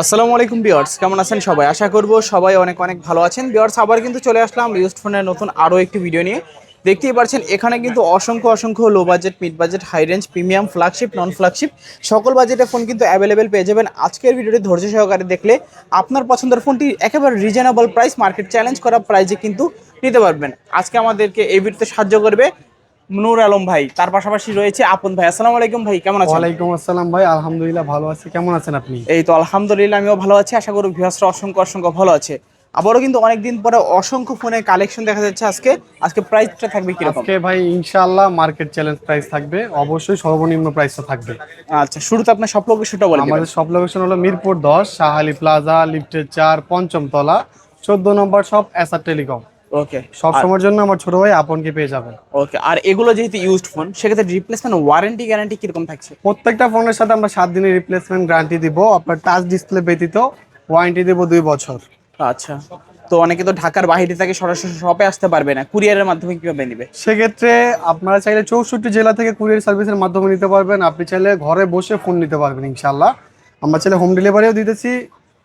আসসালামু আলাইকুম বিয়ার্স কেমন আছেন সবাই? আশা করব সবাই অনেক অনেক ভালো আছেন। বিয়ার্স আবার কিন্তু চলে আসলাম ইউজড ফোনের নতুন আরও একটি ভিডিও নিয়ে। দেখতেই পাচ্ছেন, এখানে কিন্তু অসংখ্য অসংখ্য low budget mid budget high range premium flagship non flagship সকল বাজেটের ফোন কিন্তু অ্যাভেলেবেল পেয়ে যাবেন। আজকের ভিডিওটি ধৈর্য সহকারে দেখলে আপনার পছন্দের ফোনটি একেবারে রিজনেবল প্রাইস মার্কেট চ্যালেঞ্জ করা প্রাইজে কিন্তু নিতে পারবেন। আজকে আমাদেরকে এই ভিডিওতে সাহায্য করবে নূর আলম ভাই তার পাশাপাশি রয়েছে আপন ভাই। আসসালামু আলাইকুম ভাই কেমন আছেন? ওয়ালাইকুম আসসালাম ভাই আলহামদুলিল্লাহ ভালো আছি। কেমন আছেন আপনি? এই তো আলহামদুলিল্লাহ আমিও ভালো আছি। আশা করি ভিউয়ার্সরা অসংখ্য অসংখ্য ভালো আছে। আবারও কিন্তু অনেকদিন পরে অসংখ্য ফোনের কালেকশন দেখা যাচ্ছে আজকে। আজকে প্রাইসটা থাকবে কীরকম? আজকে ভাই ইনশাআল্লাহ মার্কেট চ্যালেঞ্জ প্রাইস থাকবে। অবশ্যই সর্বনিম্ন প্রাইসটা থাকবে। আচ্ছা শুরুতে আপনার সব লোকেশনটা বলেন আমাদের সব লোকেশন হলো মিরপুর দশ শাহালি প্লাজা লিফটের চার পঞ্চম তলা চোদ্দ নম্বর সব এসআর টেলিকম ওকে সব সময়ের জন্য আমার ছোট ভাই আপনকে পেয়ে যাবেন ওকে আর এগুলো যেহেতু ইউজড ফোন সেক্ষেত্রে রিপ্লেসমেন্ট ওয়ারেন্টি গ্যারান্টি কীরকম থাকছে? প্রত্যেকটা ফোনের সাথে আমরা সাত দিনের রিপ্লেসমেন্ট গ্যারান্টি দিব। আপনার টাচ ডিসপ্লে ব্যতীত ওয়ারেন্টি দেবো দুই বছর। আচ্ছা। তো অনেকে তো ঢাকার বাইরে থেকে সরাসরি শপে আসতে পারবে না। কুরিয়ারের মাধ্যমে কীভাবে নিবে? সেক্ষেত্রে আপনারা চাইলে চৌষট্টি জেলা থেকে কুরিয়ার সার্ভিসের মাধ্যমে নিতে পারবেন। আপনি চাইলে ঘরে বসে ফোন নিতে পারবেন ইনশাল্লাহ আমরা চাইলে হোম ডেলিভারিও দিতেছি।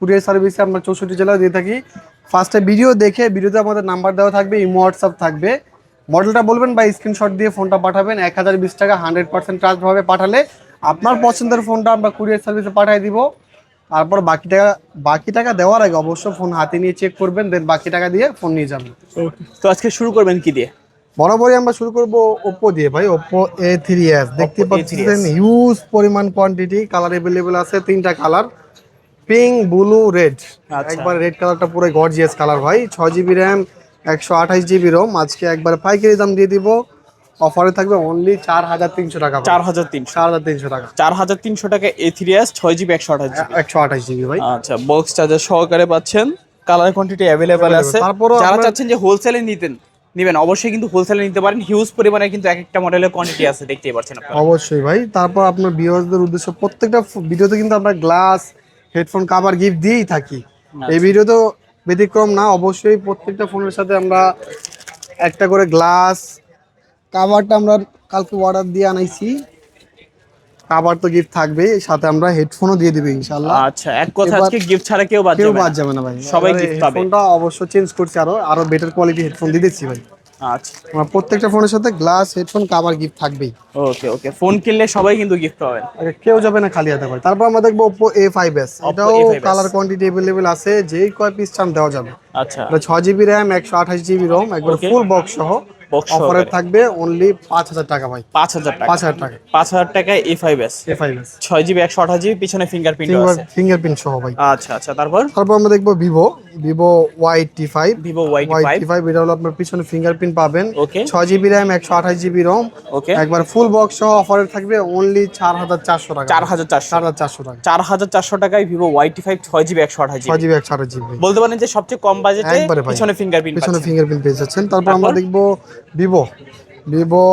কুরিয়ার সার্ভিসে আমরা চৌষট্টি জেলায় দিয়ে থাকি। ফার্স্টে ভিডিও দেখে ভিডিওতে আমাদের নাম্বার দেওয়া থাকবে ইমো হোয়াটসঅ্যাপ থাকবে। মডেলটা বলবেন বা স্ক্রিনশট দিয়ে ফোনটা পাঠাবেন এক হাজার বিশ টাকা হান্ড্রেড পার্সেন্ট চার্জভাবে পাঠালে। আপনার পছন্দের ফোনটা আমরা কুরিয়ার সার্ভিসে পাঠিয়ে দিব। তারপর বাকি টাকা বাকি টাকা দেওয়ার আগে অবশ্যই ফোন হাতে নিয়ে চেক করবেন দেন বাকি টাকা দিয়ে ফোন নিয়ে যাবেন। তো আজকে শুরু করবেন কি দিয়ে? বরাবরই আমরা শুরু করব ওপ্পো দিয়ে ভাই। ওপ্পো এ থ্রি এস দেখতে পাচ্ছেন হিউজ পরিমাণ কোয়ান্টিটি কালার এভেলেবেল আছে তিনটা কালার পিঙ্ক ব্লু রেড। আচ্ছা। একবার রেড কালারটা পুরো গর্জিয়াস কালার ভাই। ছয় জিবি র্যাম একশো আঠাশ জিবি রোম আজকে একবার পাইকারি দাম দিয়ে দিব। অফারে থাকবে অনলি চার হাজার তিনশো টাকা চার হাজার তিনশো। চার হাজার তিনশো টাকা। চার হাজার তিনশো টাকা এ থ্রি এস ছয় জিবি একশো আঠাশ জিবি একশো আঠাশ জিবি ভাই। আচ্ছা বক্স চার্জার সহকারে পাচ্ছেন। কালার কোয়ান্টিটি অ্যাভেলেবেল আছে। তারপরও যারা চাচ্ছেন যে হোলসেলে নিতেন নিবেন অবশ্যই কিন্তু হোলসেলে নিতে পারেন। হিউজ পরিমাণে কিন্তু এক একটা মডেলের কোয়ান্টিটি আছে দেখতেই পাচ্ছেন আপনারা। অবশ্যই ভাই। তারপর আপনার ভিউয়ার্সদের উদ্দেশ্য প্রত্যেকটা ভিডিওতে কিন্তু আমরা গ্লাস হেডফোন কাভার গিফট দিয়েই থাকি। এই ভিডিও তো ব্যতিক্রম না অবশ্যই প্রত্যেকটা ফোনের সাথে আমরা একটা করে গ্লাস কাভারটা আমরা কালকে অর্ডার দিয়ে আনাইছি। কাভার তো গিফট থাকবেই সাথে আমরা হেডফোনও দিয়ে দিবে ইনশাল্লাহ আচ্ছা এক কথা আজকে গিফট ছাড়া কেউ বাদ কেউ যাবে বাদ না। যাবে না ভাই। সবাই gift পাবে। হেডফোনটা অবশ্য চেঞ্জ করছি আরও আরও বেটার কোয়ালিটি হেডফোন দিয়ে দিচ্ছি ভাই। আচ্ছা। আমার প্রত্যেকটা ফোনের সাথে গ্লাস হেডফোন কাভার গিফট থাকবেই। ওকে ওকে। ফোন কিনলে সবাই কিন্তু গিফট পাবেন। কেউ যাবে না খালি হাতে করে। তারপর আমরা দেখব এ ফাইভ এস এটাও কালার কোয়ান্টিটি অ্যাভেলেবেল আছে যেই কয় পিস চান দেওয়া যাবে। আচ্ছা। এটা ছয় জিবি র্যাম একশো আঠাশ জিবি রোম একবার ফুল বক্স সহ। অফারে থাকবে অনলি পাঁচ হাজার টাকা ভাই। পাঁচ হাজার টাকা। পাঁচ হাজার টাকা। পাঁচ হাজার টাকায় A five S A five S ছয় জিবি একশো আঠাশ জিবি পিছনে ফিঙ্গারপ্রিন্ট আছে। ফিঙ্গারপ্রিন্ট সহ ভাই। আচ্ছা আচ্ছা তারপর? তারপর আমরা দেখব Vivo Vivo Y T five Vivo Y Y T five এটা হলো আপনার পিছনে ফিঙ্গারপ্রিন্ট পাবেন। Okay. ছয় জিবি র্যাম একশো আঠাশ জিবি রোম ওকে একবার ফুল বক্স সহ অফারে থাকবে অনলি চার হাজার চারশো টাকা। চার হাজার চারশো। চার হাজার চারশো টাকা। চার হাজার চারশো টাকায় ভিভো ওয়াইটি ফাইভ ছয় জিবি একশো আঠাশ ছয় জিবি। একশো আঠাশ জিবি। বলতে পারেন যে সবচেয়ে কম বাজেটে পিছনে ফিঙ্গারপ্রিন্ট পিছনে ফিঙ্গারপ্রিন্ট পেয়ে যাচ্ছেন। তারপর আমরা? দেখব Vivo Vivo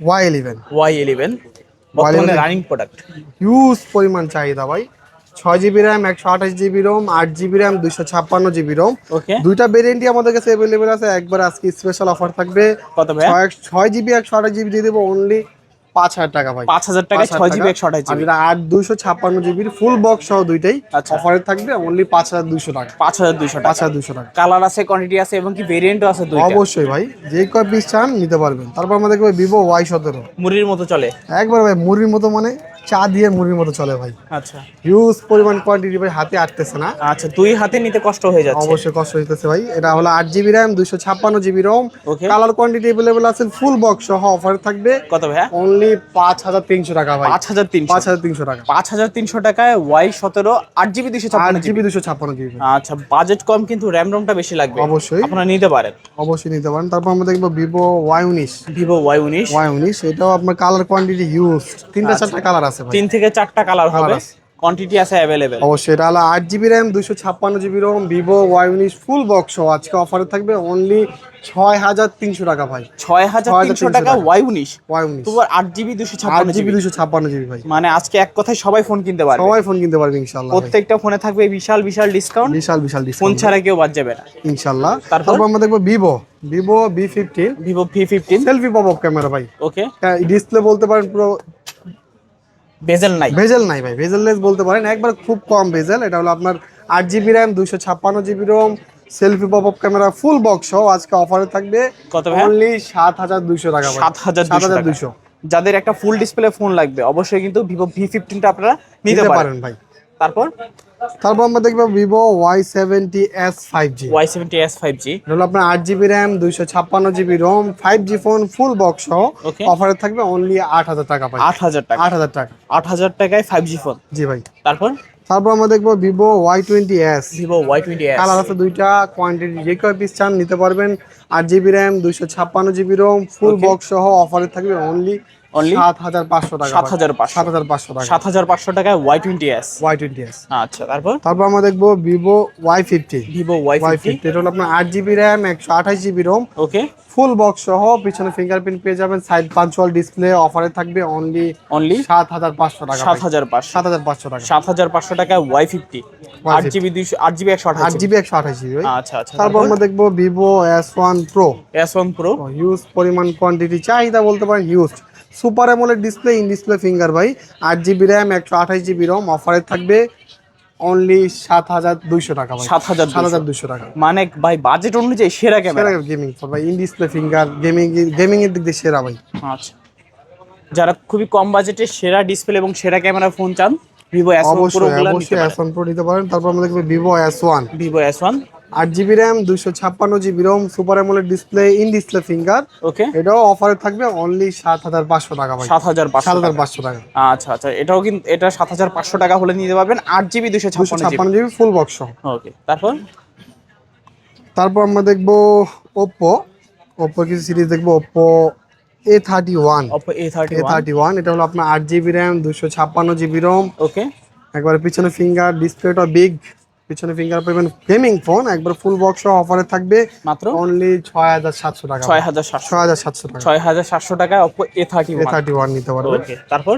Y eleven Y eleven বর্তমানে রানিং প্রোডাক্ট হিউজ পরিমাণ চাহিদা ভাই। ছয় জিবি র্যাম একশো আঠাশ জিবি রোম আট জিবি র্যাম দুইশো ছাপ্পান্ন জিবি রোম দুইটা ভেরিয়েন্টই আমাদের কাছে অ্যাভেলেবেল আছে। একবার আজকে স্পেশাল অফার থাকবে। ছয় জিবি একশো আঠাশ জিবি দিয়ে দেবো অনলি পাঁচ হাজার টাকা ভাই। পাঁচ হাজার টাকায় ছয় জিবি একশো আঠাশ জিবি। আট দুইশো ছাপ্পান্ন জিবির ফুল বক্স সহ দুইটাই। আচ্ছা। অফারে থাকবে অনলি পাঁচ হাজার দুইশো টাকা। পাঁচ হাজার দুইশো পাঁচ টাকা হাজার দুইশো টাকা। কালার আছে কোয়ান্টিটি আছে এবং কি ভেরিয়েন্টও আছে অবশ্যই ভাই। যে কয় পিস চান নিতে পারবেন। তারপর আমরা দেখব ভিভো ওয়াই সতেরো। মুড়ির মতো চলে? একবার ভাই মুড়ির মতো মানে চা দিয়ে মুড়ির মতো চলে ভাই। আচ্ছা। হিউজ পরিমাণ কোয়ান্টিটি ভাই হাতে আটতেছে না। আচ্ছা দুই হাতে নিতে কষ্ট হয়ে যাচ্ছে। অবশ্যই কষ্ট হইতেছে ভাই। এটা হলো আট জিবি র্যাম দুইশো ছাপ্পান্ন GB ROM colour quantity available আছে ফুল বক্স সহ অফার থাকবে। কত ভাইয়া অনলি পাঁচ হাজার তিনশো টাকা ভাই। পাঁচ হাজার তিনশো। পাঁচ হাজার তিনশো টাকা। পাঁচ হাজার তিনশো টাকায় ওয়াই সতেরো আট জিবি দুশো আট জিবি দুশো ছাপ্পান্ন জিবি আচ্ছা বাজেট কম কিন্তু র্যাম রোমটা বেশি লাগবে। অবশ্যই। আপনারা নিতে পারেন। অবশ্যই নিতে পারেন। তারপর আমরা দেখব ভিভো ওয়াই উনিশ। ভিভো ওয়াই উনিশ। ওয়াই উনিশ এটাও আপনার কালার কোয়ান্টিটি হিউজ তিনটা চারটা কালার আছে তিন থেকে চারটা কালার হবে। কোয়ান্টিটি আছে অ্যাভেলেবেল অবশ্যই এটা হলো আট জিবি র্যাম দুশো ছাপ্পান্ন জিবি রোম ভিভো ওয়াই উনিশ ফুল বক্স আজকে অফারে থাকবে অনলি ছয় হাজার তিনশো টাকা ভাই। ছয় হাজার তিনশো 6,300 টাকা। ওয়াই উনিশ ওয়াই উনিশ তবু আট জিবি দুশো ছাপ্পান্ন জিবি দুশো ছাপ্পান্ন জিবি ভাই। মানে আজকে এক কথায় সবাই ফোন কিনতে পারবে। সবাই ফোন কিনতে পারবে ইনশাল্লাহ প্রত্যেকটা ফোনে থাকবে বিশাল বিশাল ডিসকাউন্ট বিশাল বিশাল ফোন ছাড়া কেউ বাদ যাবে না। ইনশাল্লাহ তারপর? আমরা দেখব Vivo Vivo V fifteen Vivo V fifteen selfie pop camera ভাই। ওকে ডিসপ্লে বলতে পারেন পুরো বেজেল নাই। ভেজেল নাই ভাই ভেজেললেস বলতে পারেন। একবার খুব কম ভেজেল এটা হলো আপনার আট জিবি র্যাম দুইশো ছাপ্পান্ন GB ROM selfie pop up camera full box সহ আজকে অফারে থাকবে কত অনলি সাত হাজার দুইশো টাকা সাত হাজার সাত হাজার দুইশো। যাদের একটা ফুল ডিসপ্লে ফোন লাগবে অবশ্যই কিন্তু ভিভো ভি ফিফটিনটা আপনারা নিতে পারেন ভাই। তারপর? তারপর আমরা দেখব Vivo Y seventy S five G Y seventy S five G হলো আপনার আট জিবি র্যাম দুইশো ছাপ্পান্ন GB ROM five G phone full box সহ. অফারে থাকবে অনলি আট হাজার টাকা আট হাজার টাকা। আট হাজার টাকা। আট হাজার টাকায় ফাইভ জি ফোন জি ভাই। তারপর? তারপর আমরা দেখব Vivo Y twenty S Vivo Y twenty S colour আছে দুইটা কোয়ান্টিটি যে কয় পিস চান নিতে পারবেন। আট জিবি র্যাম দুইশো ছাপ্পান্ন জিবি রোম ফুল বক্স সহ অফারে থাকবে অনলি হাজার পাঁচশো টাকা সাত হাজার পাঁচশো। সাত হাজার পাঁচশো টাকা। সাত হাজার পাঁচশো টাকায় Y twenty S Y twenty S আচ্ছা তারপর? তারপর আমরা দেখব ওয়াই ওয়াই ফিফটি ফিফটি এটা হলো আপনার আট জিবি র্যাম একশো আঠাশ GB ROM okay full box সহ পিছনে ফিঙ্গারপ্রিন্ট পেয়ে যাবেন সাইড পাঞ্চুয়াল ডিসপ্লে অফারে থাকবে অনলি অনলি সাত হাজার পাঁচশো টাকা সাত হাজার পাঁচশো। সাত হাজার পাঁচশো টাকা। সাত হাজার পাঁচশো টাকায় ওয়াই ফিফটি আট জিবি দুইশো আট জিবি একশো আট আঠাশ জিবি একশো আঠাশ জিবি আচ্ছা আচ্ছা তারপর আমরা দেখব one Pro S one Pro huge পরিমাণ কোয়ান্টিটি চাহিদা বলতে পারেন huge super AMOLED display in display finger ভাই। আট জিবি র্যাম একশো আঠাশ জিবি রম অফারে থাকবে অনলি সাত হাজার দুইশো টাকা সাত হাজার সাত হাজার দুইশো। টাকা। মানে ভাই বাজেট অনুযায়ী সেরা ক্যামেরা গেমিং ফোন ভাই in display finger gaming gaming এর দিক দিয়ে সেরা ভাই। আচ্ছা। যারা খুবই কম বাজেটে সেরা ডিসপ্লে এবং সেরা ক্যামেরা ফোন চান ভিভো এস ওয়ান প্রো নিতে পারেন। তারপর আমরা দেখব Vivo S one Vivo S one আট জিবি র্যাম দুইশো ছাপ্পান্ন GB ROM super AMOLED display in display finger okay এটাও অফারে থাকবে অনলি সাত হাজার পাঁচশো টাকা সাত হাজার সাত পাঁচশো হাজার টাকা। পাঁচশো টাকা। আচ্ছা আচ্ছা এটাও কিন্তু এটা সাত হাজার পাঁচশো টাকা হলে নিতে পারবেন। আট জিবি দুশো দুশো ছাপ্পান্ন ছাপ্পান্ন জিবি ফুল বক্স ওকে তারপর? তারপর আমরা দেখব ওপ্পো ওপ্পো কিছু সিরিজ দেখব? Oppo A thirty one Oppo A thirty A thirty one এটা হলো আপনার আট জিবি র্যাম দুশো ছাপ্পান্ন জিবি রোম ওকে একবারে পিছনে ফিঙ্গার ডিসপ্লেটা বিগ পিছনে ফিঙ্গার পাবেন গেমিং ফোন একবার ফুল বক্স অফারে থাকবে। মাত্র? অনলি ছয় হাজার সাতশো টাকা। ছয় হাজার সাতশো। ছয় হাজার সাতশো টাকা। ছয় হাজার সাতশো টাকা Oppo A thirty A thirty one নিতে পারবে। ওকে তারপর?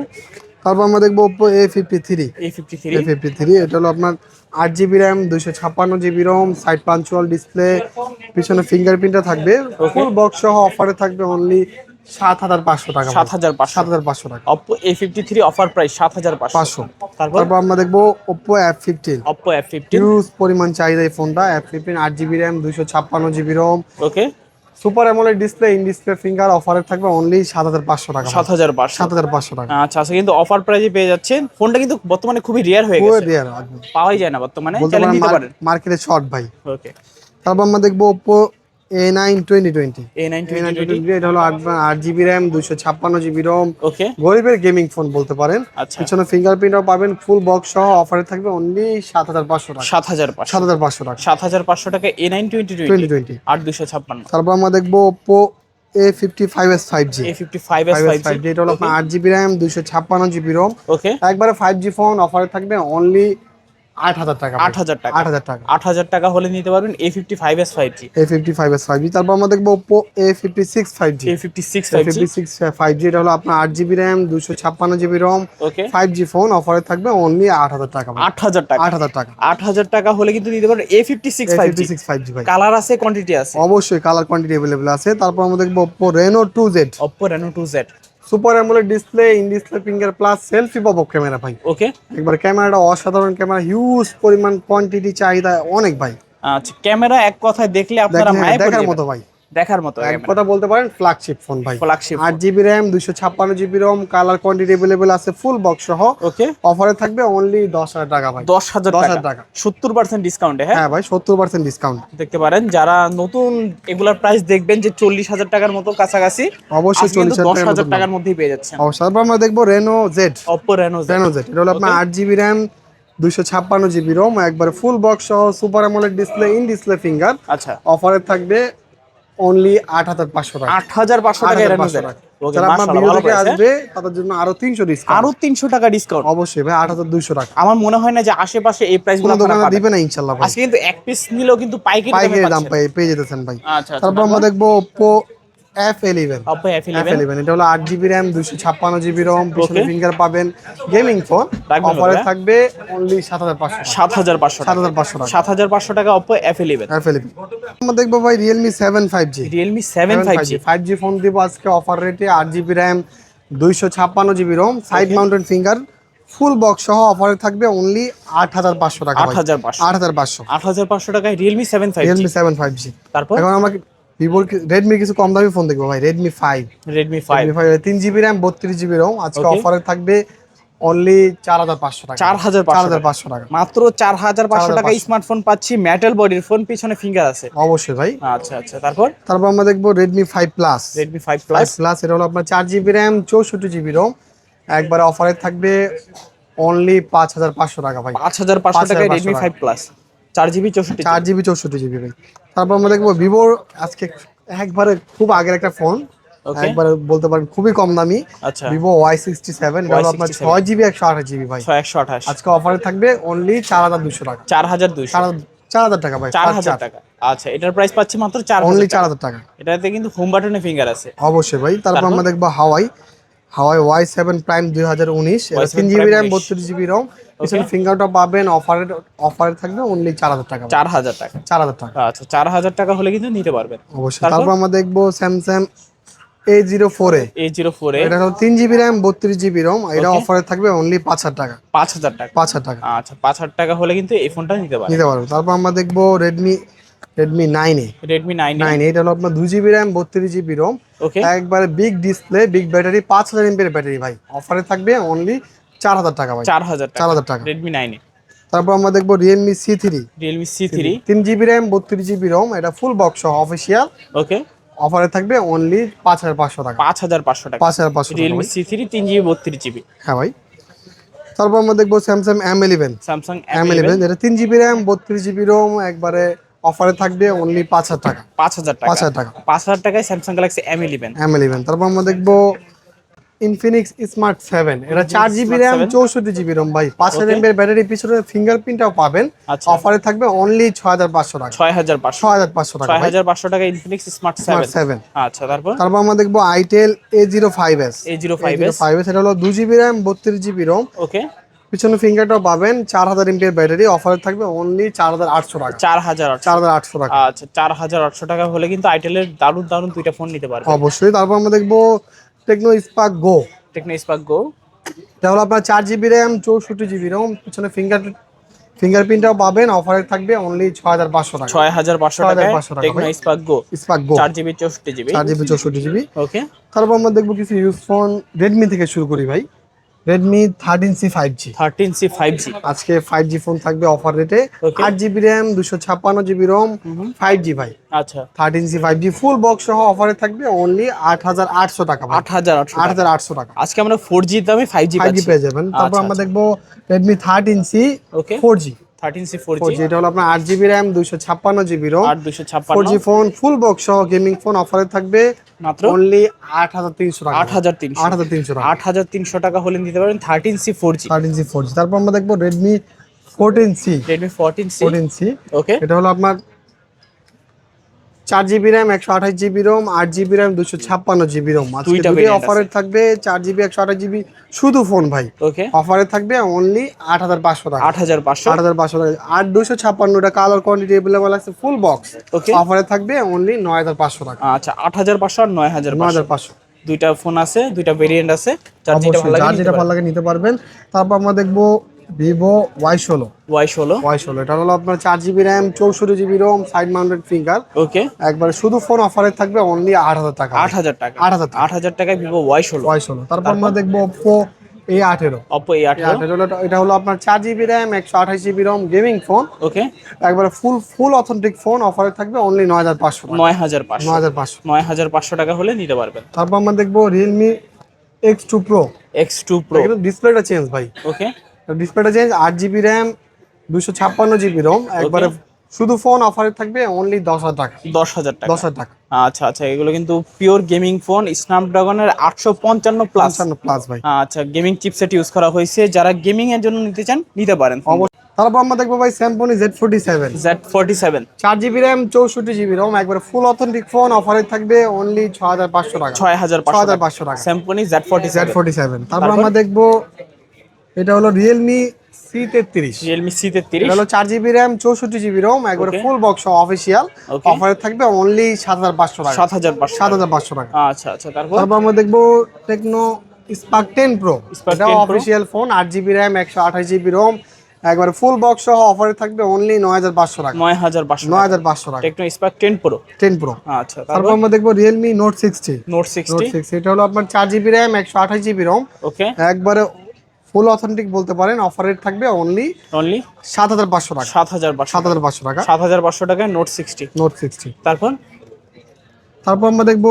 তারপর আমরা দেখব Oppo A fifty three A fifty three A fifty three এটা হলো আপনার আট জিবি র্যাম দুইশো ছাপ্পান্ন জিবি রোম সাইড পাঞ্চুয়াল ডিসপ্লে পিছনে ফিঙ্গারপ্রিন্টটা থাকবে। ফুল বক্স সহ অফারে থাকবে অনলি সাত হাজার পাঁচশো টাকা সাত হাজার সাত হাজার পাঁচশো টাকা। Oppo A fifty three offer price সাত হাজার পাঁচশো। তারপর? আমরা দেখব পরিমাণ চাহিদা এই ফোনটা আট জিবি দুইশো ছাপ্পান্ন GB ROM okay super display in display finger থাকবে অনলি সাত হাজার পাঁচশো টাকা। সাত হাজার সাত হাজার পাঁচশো টাকা। আচ্ছা আচ্ছা কিন্তু অফার পেয়ে ফোনটা কিন্তু বর্তমানে খুবই রেয়ার হয়ে গেছে। পাওয়াই যায় না বর্তমানে। পারেন মার্কেটে শর্ট ভাই। ওকে তারপর আমরা দেখব ওপো A9 2020 A9 2020 এটা GB RAM 256 GB okay gaming phone বলতে পারেন। ফিঙ্গারপ্রিন্টও পাবেন ফুল থাকবে অনলি 7500 টাকা। 7500 7500 টাকা। 7500 টাকা A9 2020 8 256 তারপর আমরা দেখব এটা GB RAM 256 GB ROM okay একবারে ফোন অফারে থাকবে অনলি আট হাজার টাকা আট হাজার টাকা। আট হাজার টাকা। আট হাজার টাকা হলে নিতে পারবেন A fifty five S five G A fifty five S five G তারপর আমরা দেখব A fifty six five G A fifty six five fifty six five G এটা হলো আপনার আট জিবি র্যাম দুশো ছাপ্পান্ন GB ROM okay five G phone অফারে থাকবে অনলি আট হাজার টাকা আট হাজার টাকা। আট হাজার টাকা। আট হাজার টাকা হলে কিন্তু নিতে পারবেন A fifty six five G six five G ভাই। কালার আছে কোয়ান্টিটি আছে। অবশ্যই কালার কোয়ান্টিটি অ্যাভেলেবল আছে। তারপর আমরা দেখব Oppo Reno two Z Reno two Z super AMOLED display in display finger plus selfie পাবো ক্যামেরা ভাই। ওকে একবার ক্যামেরাটা অসাধারণ ক্যামেরা হিউজ পরিমাণ কোয়ান্টিটি চাহিদা অনেক ভাই। আচ্ছা ক্যামেরা এক কথায় দেখলে আপনারা দেখার মতো ভাই। দেখার মতো এক কথা বলতে পারেন ফ্ল্যাগশিপ ফোন ভাই। ফ্ল্যাগশিপ আট জিবি র্যাম দুইশো ছাপ্পান্ন GB ROM colour quantity available আছে ফুল বক্স সহ। ওকে অফারে থাকবে অনলি দশ হাজার টাকা ভাই। দশ হাজার দশ টাকা হাজার টাকা। সত্তর পার্সেন্ট ডিসকাউন্টে হ্যাঁ? হ্যাঁ ভাই সত্তর পার্সেন্ট ডিসকাউন্ট দেখতে পারেন যারা নতুন এগুলার প্রাইস দেখবেন যে চল্লিশ হাজার টাকার মতো কাছাকাছি অবশ্যই আজকে কিন্তু চল্লিশ দশ হাজার হাজার টাকার টাকার মধ্যেই পেয়ে যাচ্ছেন। অবশ্যই তারপর আমরা দেখব Reno Z Oppo Reno Reno Z এটা হলো আপনার আট জিবি র্যাম দুইশো ছাপ্পান্ন জিবি রোম একবারে ফুল বক্স সহ super AMOLED display in display finger আচ্ছা। অফারে থাকবে অনলি আট হাজার পাঁচশো টাকা। আট হাজার পাঁচশো টাকা আরও তিনশো আরও তিনশো টাকা অবশ্যই ভাই আট হাজার টাকা। আমার মনে হয় না যে আশেপাশে প্রাইসগুলো দিবে না ইনশাল্লাহ কিন্তু এক পিস নিলেও কিন্তু দাম পেয়ে যেতেছেন ভাই। আচ্ছা, আচ্ছা, তারপর আমরা দেখব Oppo F Oppo F F11 এটা হলো আট জিবি র্যাম দুশো ছাপ্পান্ন জিবি ROM পিছনে ফিঙ্গার পাবেন গেমিং ফোন অফারে থাকবে অনলি 7500 7500 7500 7500 টাকা। Oppo এফ F11 আমরা দেখব ভাই Realme seven five G Realme seven five G five G phone দিব আজকে অফার রেটে আট জিবি র্যাম দুইশো ছাপ্পান্ন GB ROM side mounted finger full box সহ অফারে থাকবে অনলি 8500 টাকা 8500 8500 8500 টাকায় Realme 7 Realme seven five G তারপর? এখন আমাকে ভিভোর রেডমি কিছু কম দামি ফোন দেখব ভাই Redmi five Redmi five five তিন জিবি র্যাম বত্রিশ জিবি রোম আজকে অফারে থাকবে অনলি চার হাজার পাঁচশো টাকা। চার হাজার চার হাজার টাকা। পাঁচশো টাকা। মাত্র চার হাজার পাঁচশো 4,500 টাকায় স্মার্টফোন পাচ্ছি মেটাল বডির ফোন পিছনে ফিঙ্গার আছে। অবশ্যই ভাই। আচ্ছা আচ্ছা তারপর? তারপর আমরা দেখব Redmi five plus Redmi five plus plus এটা হলো আপনার চার জিবি র্যাম চৌষট্টি জিবি রোম একবারে অফারে থাকবে অনলি পাঁচ হাজার পাঁচশো টাকা ভাই। পাঁচ হাজার পাঁচশো 5,500 টাকায় রেডমি টাকা। ফাইভ প্লাস চার জিবি চৌষট্টি চার জিবি। চৌষট্টি জিবি ভাই। তারপর আমরা দেখব ভিভোর আজকে একবারে খুব আগের একটা ফোন. একবারে বলতে পারেন খুবই কম দামি। ভিভো ওয়াই সিক্সটি সেভেন এটা হলো আপনার ছয় জিবি একশো আঠাশ জিবি ভাই। একশো আঠাশ। আজকে অফারে থাকবে অনলি চার হাজার দুশো টাকা। চার হাজার দুইশো। চার হাজার- টাকা ভাই চার হাজার টাকা। আচ্ছা এটার প্রাইস পাচ্ছি মাত্র চার অনলি চার হাজার টাকা। এটাতে কিন্তু হোম বাটনে ফিঙ্গার আছে। অবশ্যই ভাই। তারপর? আমরা দেখব Huawei Huawei Y seven prime দুই হাজার উনিশ। তিন জিবি র্যাম 19 বত্রিশ জিবি রম পিছনে ফিঙ্গারটা পাবেন অফারে অফারে থাকবে অনলি চার হাজার টাকা চার হাজার টাকা। চার হাজার টাকা। আচ্ছা চার হাজার টাকা হলে কিন্তু নিতে পারবেন। অবশ্যই। তারপর? আমরা দেখব Samsung A zero four A. এই জিরো ফোর এ। এটা হলো তিন জিবি র্যাম বত্রিশ জিবি রম এটা. অফারে থাকবে অনলি পাঁচ হাজার টাকা। পাঁচ হাজার টাকা। পাঁচ হাজার টাকা। আচ্ছা পাঁচ হাজার টাকা হলে কিন্তু এই ফোনটা নিতে পারেন নিতে পারব তারপর আমরা দেখব Redmi Redmi nine A. Redmi nine nine এটা হলো আপনার দুই জিবি র্যাম বত্রিশ জিবি রম ওকে একবারে বিগ ডিসপ্লে বিগ ব্যাটারি পাঁচ হাজার এমপির ব্যাটারি ভাই। অফারে থাকবে অনলি চার হাজার টাকা ভাই। চার হাজার চার হাজার টাকা। রেডমি নাইন তারপর আমরা দেখব Realme C three Realme C three তিন জিবি র্যাম বত্রিশ জিবি রম এটা ফুল বক্স অফিসিয়াল ওকে অফারে থাকবে অনলি পাঁচ হাজার পাঁচশো টাকা। পাঁচ হাজার পাঁচশো টাকা। পাঁচ হাজার পাঁচশো রিয়েলমি সি থ্রি তিন জিবি বত্রিশ জিবি হ্যাঁ ভাই। তারপর আমরা দেখব Samsung M eleven Samsung M eleven এটা তিন জিবি র্যাম বত্রিশ জিবি রোম একবারে অফারে থাকবে অনলি পাঁচ হাজার টাকা। পাঁচ হাজার টাকা। পাঁচ হাজার টাকা। পাঁচ হাজার টাকায় Samsung Galaxy M eleven M eleven তারপর আমরা দেখব ইনফিনিক্স স্মার্ট সেভেন এটা চার জিবি র্যাম 7 চৌষট্টি জিবি রোম ভাই। পাঁচ হাজার Okay. ব্যাটারি পিছনে ফিঙ্গারপ্রিন্টটাও পাবেন। আচ্ছা। অফারে থাকবে অনলি ছয় হাজার পাঁচশো টাকা। ছয় হাজার পাঁচশো। ছয় হাজার পাঁচশো টাকা ছয় হাজার পাঁচশো টাকা ইনফিনিক্স স্মার্ট সেভেন আচ্ছা তারপর? তারপর আমরা দেখব itel A zero five S A zero five S five S এটা হলো দু জিবি র্যাম বত্রিশ জিবি রোম ওকে পিছনে ফিঙ্গারটাও পাবেন চার হাজার এমপির ব্যাটারি। অফারে থাকবে অনলি চার হাজার আটশো টাকা। চার হাজার চার হাজার আটশো টাকা। আচ্ছা চার হাজার আটশো টাকা হলে কিন্তু আইটেলের দারুণ দারুণ দুইটা ফোন নিতে পারবে। অবশ্যই। তারপর আমরা দেখব Tecno Spark Go Tecno Spark Go এটা হলো আপনার চার জিবি র্যাম চৌষট্টি জিবি র্যাম পিছনে ফিঙ্গার ফিঙ্গারপ্রিন্টটাও পাবেন অফারে থাকবে অনলি ছয় হাজার পাঁচশো টাকা। ছয় হাজার পাঁচশো 6,500 টাকায় টাকা Tecno. Spark Go Spark Go চার জিবি চৌষট্টি জিবি চার জিবি চৌষট্টি জিবি ওকে তারপর আমরা দেখব কিছু ইউজ ফোন রেডমি থেকে শুরু করি ভাই। Redmi thirteen C five G thirteen C five G আজকে ফাইভ জি ফোন থাকবে অফার রেটে. আট জিবি র্যাম দুশো ছাপ্পান্ন জিবি রোম ফাইভ জি ভাই। আচ্ছা। Thirteen C five G full box সহ অফারে থাকবে অনলি আট হাজার আটশো টাকা। আট হাজার আট হাজার আটশো টাকা। আজকে আমরা ফোর জি দামে ফাইভ জি ফাইভ জি পেয়ে যাবেন। তারপর আচ্ছা, আমরা দেখব Redmi thirteen C four G thirteen C four four G G এটা হলো আপনার আট জিবি র্যাম দুশো ছাপ্পান্ন GB ROM four G phone full box সহ গেমিং ফোন অফারে থাকবে মাত্র? অনলি আট হাজার তিনশো টাকা। আট হাজার তিনশো। আট হাজার তিনশো টাকা। আট হাজার তিনশো টাকা হলে নিতে পারেন thirteen C four G thirteen C four G তারপর আমরা দেখব Redmi fourteen C Redmi fourteen C fourteen C okay এটা হলো আপনার চার জিবি র্যাম একশো আঠাশ জিবি রোম আট জিবি র্যাম দুশো ছাপ্পান্ন জিবি রোম দুইটা অফারে থাকবে চার জিবি একশো আঠাশ জিবি শুধু ফোন ভাই। ওকে অফারে থাকবে অনলি আট হাজার পাঁচশো টাকা। আট হাজার পাঁচশো? আট হাজার পাঁচশো টাকা। আট দুশো ছাপ্পান্নটা কালার কোয়ান্টিটি অ্যাভেলেবল আছে ফুল বক্স Okay. অফারে থাকবে অনলি নয় হাজার পাঁচশো টাকা। আচ্ছা আট হাজার পাঁচশো আর নয় হাজার নয় হাজার পাঁচশো। দুইটা ফোন আছে দুইটা ভেরিয়েন্ট আছে লাগে যেটা ভালো লাগে নিতে পারবেন। তারপর আমরা দেখব ভিভো ওয়াই ষোলো। ওয়াই ষোলো। ওয়াই ষোলো। এটা হলো আপনার চার জিবি র্যাম চৌষট্টি GB ROM side mounted finger okay একবার শুধু ফোন অফারে থাকবে অনলি আট হাজার টাকা। আট হাজার টাকা। আট হাজার আট হাজার টাকায় ভিভো ওয়াই ষোলো। ওয়াই ষোলো। তারপর আমরা দেখব ওপো এ আঠেরো। অপো এ আঠারো। আঠেরো এটা হলো আপনার চার জিবি র্যাম একশো আঠাশ GB ROM gaming phone okay একবার ফুল ফুল অথেন্টিক ফোন অফারে থাকবে অনলি নয় হাজার পাঁচশো নয় হাজার পাঁচশো। নয় হাজার পাঁচশো। নয় হাজার পাঁচশো টাকা হলে নিতে পারবেন। তারপর আমরা দেখব Realme X two Pro X two Pro ডিসপ্লেটা চেঞ্জ ভাই। ওকে ডিসপ্লেটা চেঞ্জ আট জিবি র্যাম দুশো ছাপ্পান্ন জিবি রোম একবারে শুধু ফোন অফারে থাকবে অনলি দশ হাজার টাকা। দশ হাজার টাকা। দশ হাজার টাকা। আচ্ছা আচ্ছা এগুলো কিন্তু পিওর গেমিং ফোন স্ন্যাপড্রাগনের আটশো পঞ্চান্ন প্লাস প্লাস ভাই। আচ্ছা গেমিং চিপসেট ইউজ করা হয়েছে। যারা গেমিং এর জন্য নিতে চান নিতে পারেন। অবশ্যই। তারপর আমরা দেখব ভাই Samsung Z forty seven Z forty seven চার জিবি র্যাম চৌষট্টি জিবি রোম একবারে ফুল অথেন্টিক ফোন অফারে থাকবে অনলি ছ হাজার পাঁচশো টাকা। ছয় হাজার পাঁচশো টাকা। স্যাম্পনি Z forty Z forty seven তারপর? আমরা দেখব এটা হলো রিয়েলমি সি তেত্রিশ। রিয়েলমি সি তেত্রিশ। এটা হলো চার জিবি র্যাম চৌষট্টি জিবি রোম একবারে ফুল বক্স অফিসিয়াল. অফারে থাকবে অনলি সাত হাজার পাঁচশো টাকা। সাত হাজার পাঁচশো সাত হাজার পাঁচশো টাকা। আচ্ছা আচ্ছা তারপর? তারপর আমরা দেখব Tecno Spark ten Pro Spark এটা 10 Pro? অফিসিয়াল ফোন আট জিবি র্যাম একশো আঠাশ জিবি রোম একবার ফুল বক্স সহ অফারে থাকবে অনলি নয় হাজার পাঁচশো টাকা। নয় হাজার পাঁচশো নয় হাজার পাঁচশো টাকা। Tecno Spark ten Pro ten Pro আচ্ছা তারপর? আমরা দেখব Realme Note sixty Note sixty six এটা হলো আপনার চার জিবি র্যাম একশো আঠাশ জিবি রোম ওকে একবারে ফুল অথেন্টিক বলতে পারেন অফার রেট থাকবে অনলি অনলি সাত হাজার পাঁচশো টাকা। সাত হাজার সাত হাজার পাঁচশো টাকা। সাত হাজার পাঁচশো টাকায় নোট সিক্সটি নোট সিক্সটি তারপর? তারপর আমরা দেখব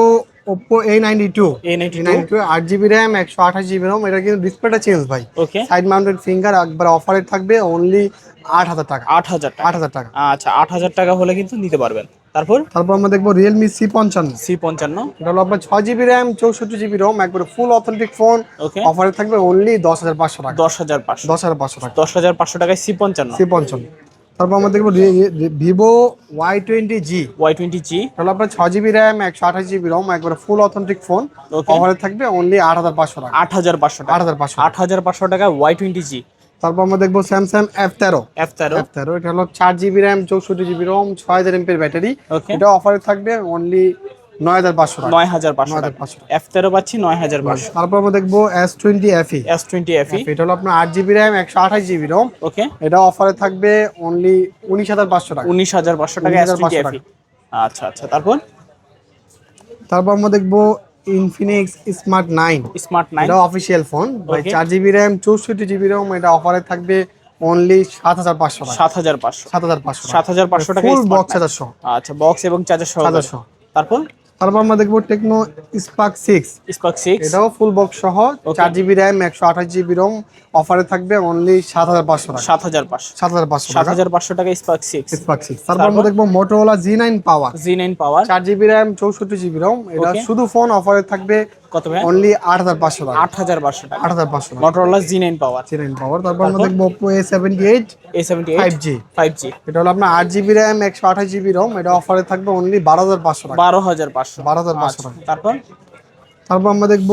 Oppo A ninety two A ninety two আট জিবি র্যাম একশো আঠাশ জিবি রোম এটা কিন্তু ডিসপ্লেটা চেঞ্জ ভাই। ওকে সাইড মাউন্টেড ফিঙ্গার একবার অফারে থাকবে অনলি আট হাজার টাকা। আট হাজার টাকা। আট হাজার টাকা। আচ্ছা আট হাজার টাকা হলে কিন্তু নিতে পারবেন। তারপর? তারপর আমরা দেখব রিয়েলমি সি পঞ্চান্ন। সি পঞ্চান্ন। এটা হলো আপনার ছয় জিবি র্যাম চৌষট্টি জিবি রোম একবারে ফুল অথেন্টিক ফোন অফারে থাকবে অনলি দশ হাজার পাঁচশো টাকা। দশ হাজার পাঁচশো। দশ হাজার পাঁচশো টাকা। দশ হাজার পাঁচশো টাকায় সি পঞ্চান্ন। সি পঞ্চান্ন। তারপর আমরা দেখব Vivo Y twenty G Y twenty G তাহলে আপনার ছয় জিবি র্যাম একশো আঠাশ জিবি রোম একবারে ফুল অথেন্টিক ফোন. অফারে থাকবে অনলি আট হাজার পাঁচশো টাকা। আট হাজার পাঁচশো আট হাজার পাঁচশো আট হাজার পাঁচশো টাকায় ওয়াই টোয়েন্টি জি তারপর আমরা দেখব স্যামসাং এফ তেরো এফ তেরো এফ তেরো এটা হলো চার জিবি র্যাম চৌষট্টি জিবি রোম ছয় হাজার এমপের ব্যাটারি। এটা অফারে থাকবে অনলি নয় হাজার পাঁচশো নয় হাজার পাঁচশো পাঁচশো এফ তেরো পাচ্ছি নয় হাজার পাঁচশো। তারপর আমরা দেখব S twenty FE S twenty FE এটা হলো আপনার আট জিবি র্যাম একশো আঠাশ জিবি রোম ওকে এটা অফারে থাকবে অনলি উনিশ হাজার পাঁচশো টাকা। উনিশ হাজার পাঁচশো টাকা এস 19,500 টোয়েন্টি এফই আচ্ছা আচ্ছা। তারপর? তারপর আমরা দেখব Infinix Smart nine Smart nine এটা অফিসিয়াল ফোন ভাই. চার জিবি র্যাম চৌষট্টি জিবি র্যাম এটা অফারে থাকবে অনলি সাত হাজার পাঁচশো সাত হাজার পাঁচশো। সাত হাজার পাঁচশো সাত হাজার পাঁচশো টাকা ফুল বক্স চার্জার হাজার সহ আচ্ছা বক্স এবং চার্জার সহ। চার্জার সহ। তারপর? তারপর আমরা দেখব Tecno Spark six Spark six এটাও ফুল বক্স সহ। চার জিবি র্যাম একশো আঠাশ জিবি রং অফারে থাকবে অনলি সাত হাজার পাঁচশো টাকা। সাত হাজার পাঁচশো। সাত হাজার পাঁচশো সাত হাজার পাঁচশো টাকা স্পার্ক সিক্স স্পার্ক সিক্স তারপর আমরা দেখব মোটোওয়ালা জি nine power G nine power চার জিবি র্যাম চৌষট্টি জিবি রোম এটা শুধু ফোন অফারে থাকবে কত ভাই? অনলি আট হাজার পাঁচশো টাকা। আট হাজার পাঁচশো টাকা। আট হাজার পাঁচশো টাকা। Motorola G nine power G nine power তারপর আমরা দেখব five eight G five G এটা হলো আপনার আট জিবি র্যাম একশো আঠাশ জিবি রম এটা অফারে থাকবে অনলি বারো হাজার পাঁচশো টাকা। বারো হাজার পাঁচশো। বারো হাজার পাঁচশো আচ্ছা, টাকা। তারপর? তারপর আমরা দেখব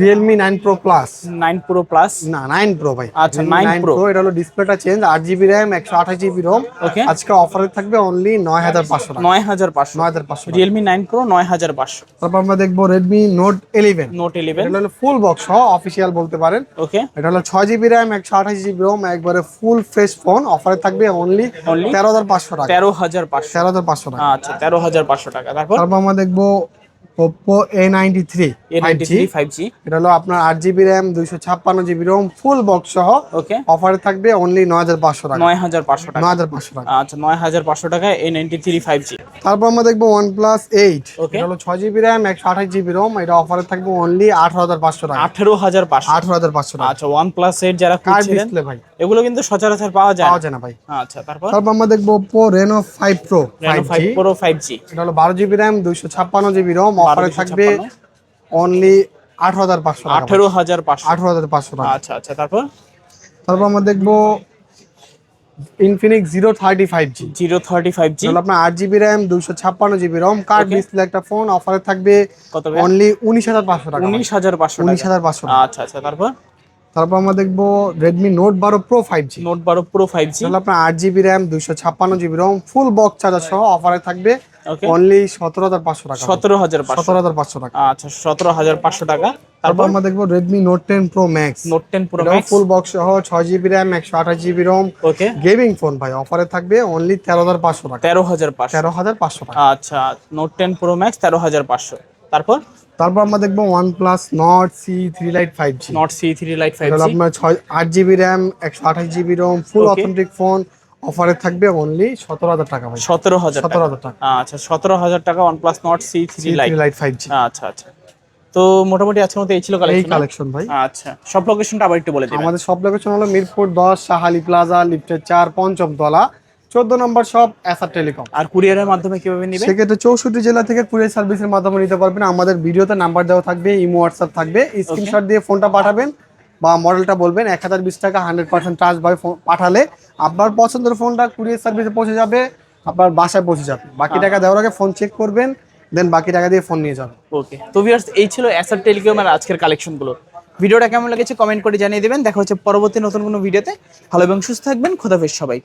Realme nine Pro plus nine Pro plus না নাইন প্রো ভাই। আচ্ছা, 9 Pro। এটা হলো ডিসপ্লেটা চেঞ্জ আট জিবি র্যাম একশো আঠাশ জিবি রোম Okay. আজকে অফারে থাকবে অনলি নয় হাজার পাঁচশো টাকা। নয় হাজার পাঁচশো। নয় হাজার পাঁচশো টাকা। রিয়েলমি নাইন প্রো নয় হাজার পাঁচশো। তারপর আমরা দেখব Redmi Note eleven Note eleven এটা হলো ফুল বক্স সহ অফিসিয়াল বলতে পারেন। ওকে এটা হলো ছয় জিবি র্যাম একশো আঠাশ জিবি রোম একবারে ফুল ফ্রেশ ফোন অফারে থাকবে অনলি Only? তেরো হাজার পাঁচশো টাকা। তেরো হাজার পাঁচশো। তেরো হাজার পাঁচশো টাকা। আচ্ছা তেরো হাজার পাঁচশো টাকা। তারপর? তারপর আমরা দেখব নাইনটি থ্রি ফাইভ জি এটা হলো আপনার আট জিবি র্যাম দুইশো ছাপ্পান্ন জিবি রোম ফুল বক্স সহ। ওকে অফারে থাকবে অনলি নয় হাজার পাঁচশো টাকা। নয় হাজার পাঁচশো টাকা। নয় হাজার পাঁচশো টাকা। আচ্ছা নয় হাজার পাঁচশো টাকা A ninety three five G তারপর আমরা দেখব এইট Okay. এটা হলো ছয় জিবি র্যাম একশো আঠাশ জিবি রোম এটা অফারে থাকবে অনলি আঠারো হাজার পাঁচশো টাকা। আঠেরো হাজার পাঁচশো। আঠারো হাজার পাঁচশো টাকা। আচ্ছা প্লাস এইট যারা কার খুঁজছিলেন ডিসপ্লে ভাই। এগুলো কিন্তু সচরাচর পাওয়া যায় পাওয়া যায় না ভাই। আচ্ছা তারপর? তারপর আমরা দেখব Reno five Pro Reno five Pro five G এটা হলো বারো জিবি র্যাম দুইশো ছাপ্পান্ন জিবি রোম অফারে থাকবে অনলি আঠারো হাজার পাঁচশো আঠেরো হাজার পাঁচশো। আঠারো হাজার পাঁচশো টাকা। আচ্ছা আচ্ছা তারপর? তারপর আমরা দেখব Infinix zero thirty five G zero thirty five G আপনার আট জিবি র্যাম দুইশো ছাপ্পান্ন জিবি রম কার্ড ডিসপ্লে একটা ফোন অফারে থাকবে কত অনলি উনিশ হাজার পাঁচশো টাকা উনিশ হাজার পাঁচশো উনিশ হাজার পাঁচশো আচ্ছা আচ্ছা তারপর? তারপর আমরা দেখব রেডমি নোট বারো প্রো ফাইভ জি নোট বারো প্রো ফাইভ জি আপনার আট জিবি র্যাম দুইশো ছাপ্পান্ন GB ROM full box charger সহ অফারে থাকবে। অনলি সতেরো হাজার পাঁচশো টাকা সতেরো হাজার সতেরো হাজার পাঁচশো টাকা। আচ্ছা সতেরো হাজার পাঁচশো টাকা। তারপর? আমরা দেখব Redmi Note ten Pro Max Note ten Pro এটাও ফুল বক্স সহ ছয় জিবি র্যাম একশো আঠাশ GB ROM okay gaming phone ভাই অফারে থাকবে অনলি তেরো হাজার পাঁচশো টাকা। তেরো হাজার পাঁচশো। তেরো হাজার পাঁচশো টাকা। আচ্ছা নোট টেন প্রো ম্যাক্স তেরো হাজার পাঁচশো। তারপর? তারপর আমরা দেখব OnePlus Nord CE three Lite five G Nord CE three Lite five G আপনার ছয় আট জিবি র্যাম একশো আঠাশ GB ROM full. Authentic phone অফারে থাকবে অনলি সতেরো হাজার টাকা ভাই। সতেরো হাজার সতেরো টাকা হাজার টাকা। আচ্ছা সতেরো হাজার টাকা plus Nord CE three Lite five G আচ্ছা আচ্ছা। তো মোটামুটি আজকের মতো এই ছিল কালেকশন এই কালেকশন ভাই। আচ্ছা। সব লোকেশনটা আবার একটু বলে দিবেন। আমাদের সব লোকেশন হলো মিরপুর দশ সাহালি প্লাজা লিফটের চার পঞ্চম তলা চোদ্দ নম্বর সব এসআর টেলিকম আর কুরিয়ারের মাধ্যমে কীভাবে নিবে সেক্ষেত্রে চৌষট্টি জেলা থেকে কুরিয়ার সার্ভিসের মাধ্যমে নিতে পারবেন। আমাদের ভিডিওতে নাম্বার দেওয়া থাকবে ইমো হোয়াটসঅ্যাপ থাকবে। স্ক্রিনশট দিয়ে ফোনটা পাঠাবেন। বা মডেলটা বলবেন এক হাজার বিশ টাকা হান্ড্রেড পার্সেন্ট চার্জ বাই পাঠালে আপনার পছন্দের ফোনটা কুরিয়ার সার্ভিসে পৌঁছে যাবে আপনার বাসায় পৌঁছে যাবে। বাকি টাকা দেওয়ার আগে ফোন চেক করবেন দেন বাকি টাকা দিয়ে ফোন নিয়ে যাবেন। ওকে তো ভিউয়ার্স এই ছিল অ্যাসার টেলিকমের আজকের কালেকশনগুলো ভিডিওটা কেমন লেগেছে কমেন্ট করে জানিয়ে দেবেন। দেখা হচ্ছে পরবর্তী নতুন কোনো ভিডিওতে ভালো এবং সুস্থ থাকবেন। খোদাফেজ সবাই।